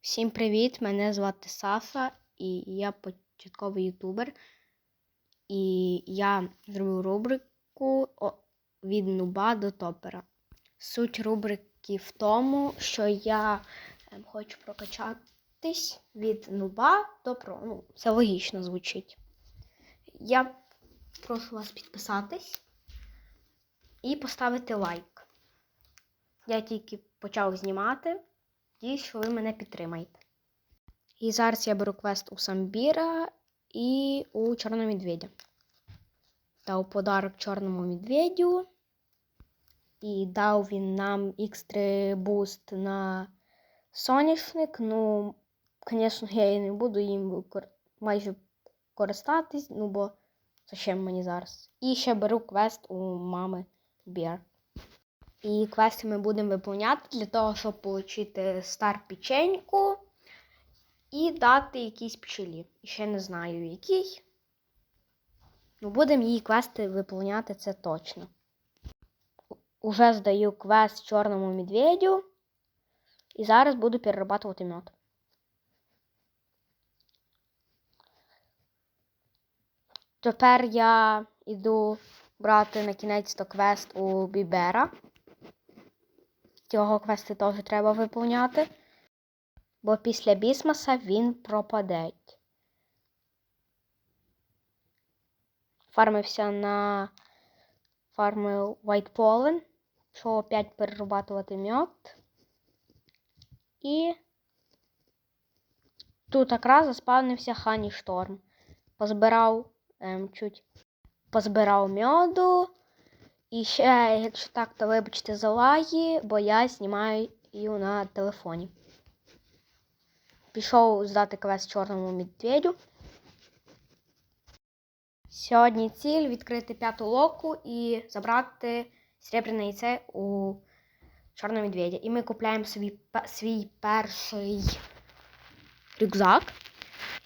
Всім привіт! Мене звати Сафа, і я початковий ютубер. І я зробив рубрику від нуба до топера. Суть рубрики в тому, що я ем, хочу прокачатись від нуба до про. Ну, це логічно звучить. Я прошу вас підписатись і поставити лайк. Я тільки почав знімати. Надіюсь, що ви мене підтримаєте. І зараз я беру квест у Самбіра і у Чорного медведя. Дав подарок Чорному медведю. І дав він нам X3 буст на соняшник. Ну, звісно, я і не буду їм майже користатись, ну бо зачем мені зараз. І ще беру квест у мами Бір. І квести ми будемо виповняти для того, щоб отримати стар печеньку і дати якійсь пчелі. Ще не знаю який. Ну, будемо її квести виповняти, це точно. Уже здаю квест чорному медведю. І зараз буду перерабатувати мед. Тепер я йду брати на кінець то квест у Бібера. Цього квести теж треба виповняти. Бо після Бісмаса він пропаде. Фармився на фарми White Pollen, щоб опять перерабатувати мед. І тут якраз заспавнився Хані Шторм. Позбирав ем, чуть позбирав мьоду. І ще, якщо так, то вибачте за лаги, бо я знімаю її на телефоні. Пішов здати квест чорному медведю. Сьогодні ціль відкрити п'яту локу і забрати срібне яйце у чорного медведя. І ми купляємо собі свій перший рюкзак.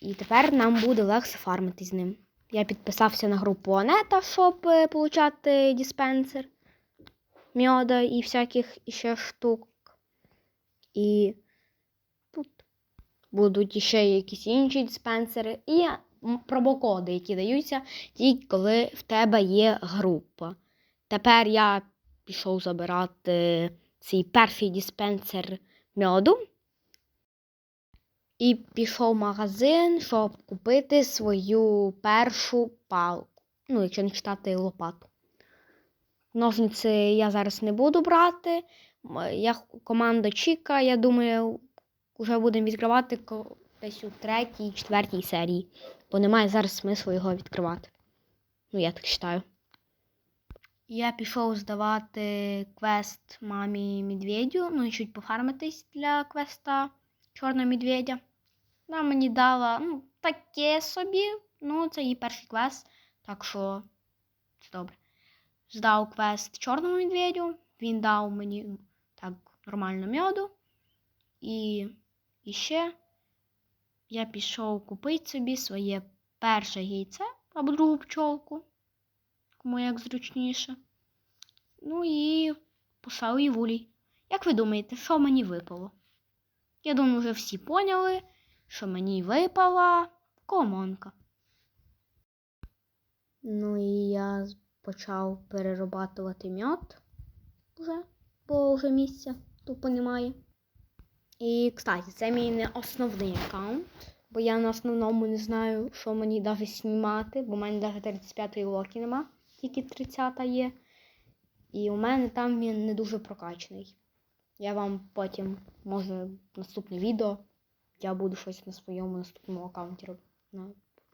І тепер нам буде легше фармити з ним. Я підписався на групу Анета, щоб е, получати диспенсер мьода і всяких іще штук. І тут будуть іще якісь інші диспенсери. І м, промокоди, які даються тільки коли в тебе є група. Тепер я пішов забирати свій перший диспенсер мьоду. І пішов в магазин, щоб купити свою першу палку. Ну, якщо не читати лопату. Ножниці я зараз не буду брати. Я команда Чіка, я думаю, вже будемо відкривати десь у третій, четвертій серії. Бо немає зараз смислу його відкривати. Ну, я так вважаю. Я пішов здавати квест мамі медведю, ну і чуть пофармитись для квеста чорного медведя. Вона мені дала ну, таке собі. Ну, це її перший квест, так що це добре. Здав квест чорному медведю, він дав мені так нормально мьоду. І, і ще я пішов купити собі своє перше яйце або другу пчолку, кому як зручніше. Ну і послав її в улій. Як ви думаєте, що мені випало? Я думаю, вже всі поняли, що мені випала комонка. Ну і я почав перерабатувати мед вже, бо вже місця тупо немає. І, кстати, це мій не основний аккаунт, бо я на основному не знаю, що мені навіть знімати, бо в мене навіть 35-ї локі нема, тільки 30-та є. І у мене там він не дуже прокачаний. Я вам потім, може, наступне відео, я буду щось на своєму наступному аккаунті робити. На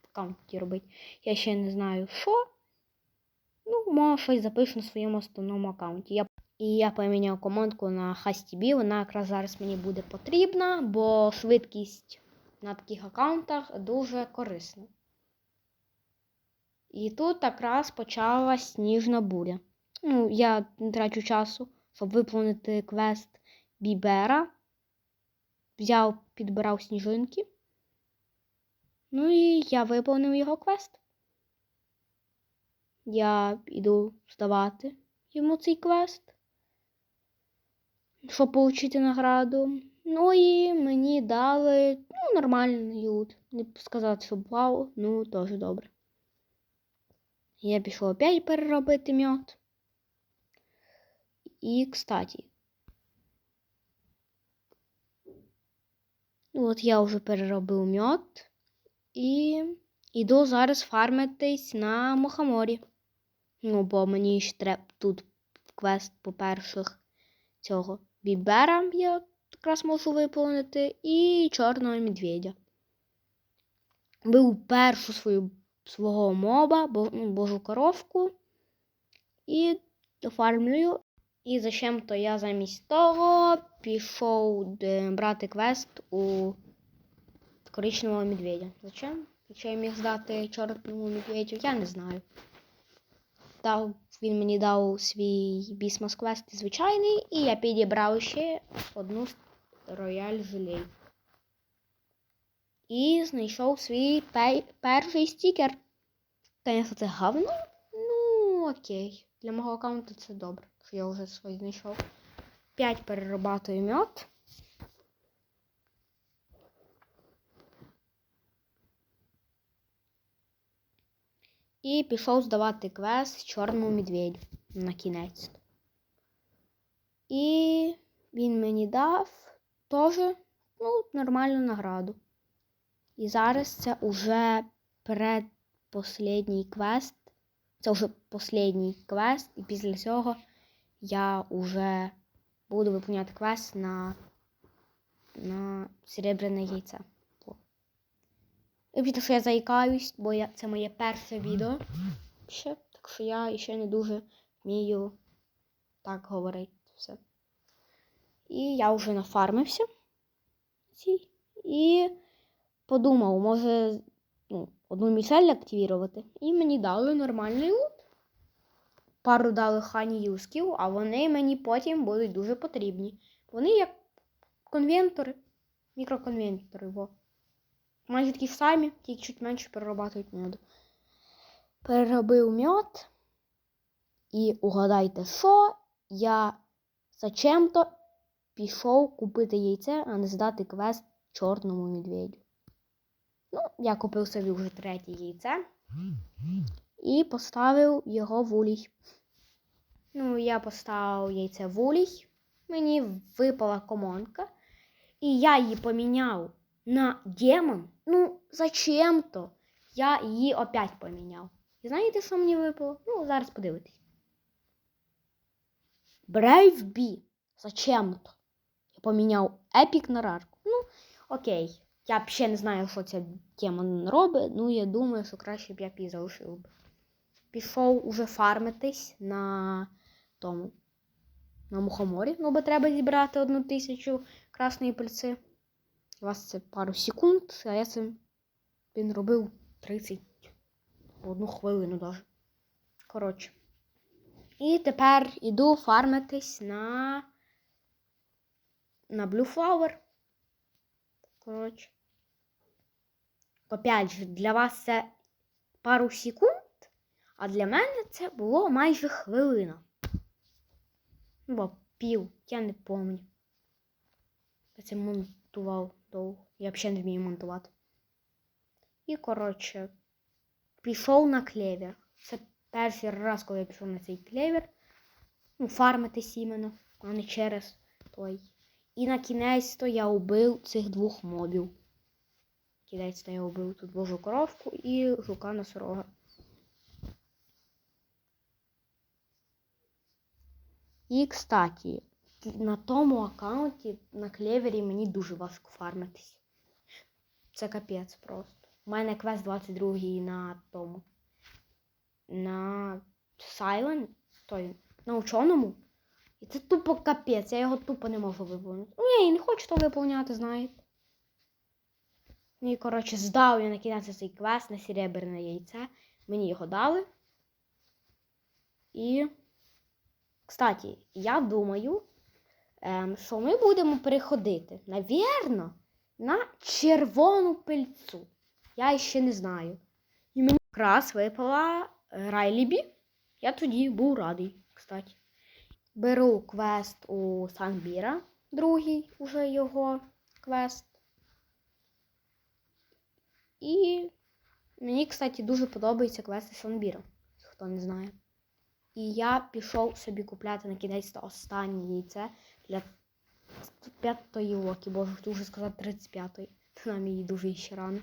аккаунті робити. Я ще не знаю, що. Ну, може, щось запишу на своєму основному аккаунті. Я... І я поміняв командку на HasTB, вона якраз зараз мені буде потрібна, бо швидкість на таких аккаунтах дуже корисна. І тут якраз почалась сніжна буря. Ну, я не трачу часу, щоб виповнити квест Бібера. Взяв, підбирав сніжинки. Ну і я виповнив його квест. Я йду здавати йому цей квест, щоб отримати награду. Ну і мені дали ну, нормальний лут. Не сказати, що вау, ну теж добре. Я пішов опять переробити мед. І, кстати, ну от я вже переробив мед і іду зараз фармитись на Мохаморі. Ну, бо мені ще треба тут квест, по-перших, цього бібера я якраз можу виповнити, і чорного медведя. Бив першу свою свого моба, ну, божу коровку, і дофармлюю. І зачем-то я замість того пішов брати квест у коричневого медведя. Зачем? Якщо я міг здати чорному медведю, я не знаю. Дав, він мені дав свій бісмос квест звичайний, і я підібрав ще одну рояль желей. І знайшов свій перший стікер. Звісно, це говно. Ну, окей. Для мого аккаунту це добре, що я вже свій знайшов. 5 перерабатую мед. І пішов здавати квест чорному медведю на кінець. І він мені дав теж ну, нормальну награду. І зараз це уже предпоследній квест. Це вже последній квест, і після цього я вже буду виповняти квест на, на серебряне яйце. Вибачте, що я заїкаюсь, бо я, це моє перше відео. Ще, так що я ще не дуже вмію так говорити все. І я вже нафармився. І подумав, може ну, одну мішель активірувати. І мені дали нормальний лут. Пару дали хані юсків, а вони мені потім будуть дуже потрібні. Вони як конвентори, мікроконвентори. Во. Майже такі ж самі, тільки чуть менше перерабатують мед. Переробив мед. І угадайте, що я зачем-то пішов купити яйце, а не здати квест чорному медведю. Ну, я купив собі вже третє яйце і поставив його в улій. Ну, я поставив яйце в улій, мені випала комонка, і я її поміняв на демон. Ну, зачем-то? Я її опять поміняв. І знаєте, що мені випало? Ну, зараз подивитесь. Brave Bee. Зачем-то? Я поміняв епік на рарку. Ну, окей. Я ще не знаю, що ця тема робить, ну я думаю, що краще б я б би. Пішов уже фармитись на тому. На мухоморі. Ну, бо треба зібрати одну тисячу красної пильці. У вас це пару секунд, а я це він робив 30 одну хвилину даже. Коротше. І тепер іду фармитись на. на Blue Flower. Коротше. Опять же, для вас це пару секунд, а для мене це було майже хвилина. Ну, бо пів, я не пам'ятаю. Я це монтував довго. Я взагалі не вмію монтувати. І, коротше, пішов на клевер. Це перший раз, коли я пішов на цей клевер. Ну, фармитись іменно, а не через той. І на кінець то я убив цих двох мобів. Кінець то я убив тут божу коровку і жука носорога. І, кстати, на тому аккаунті на клевері мені дуже важко фармитись. Це капець просто. У мене квест 22 на тому. На Silent, той, на ученому. І це тупо капець, я його тупо не можу виповнити. Ну, я не хочу то виповняти, знаєте. Ну і, коротше, здав я на кінець цей квест на серебряне яйце. Мені його дали. І, кстати, я думаю, ем, що ми будемо переходити, навірно, на червону пильцу. Я ще не знаю. І мені якраз випала е, Райлібі. Я тоді був радий, кстати. Беру квест у Санбіра, другий уже його квест. І мені, кстати, дуже подобається квести Санбіра, хто не знає. І я пішов собі купляти на кінець останнє яйце для 5-ї локі, бо дуже сказати 35-ї. Нам її дуже ще рано.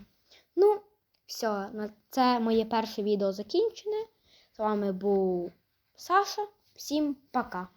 Ну, все, на це моє перше відео закінчене. З вами був Саша. Всім пока!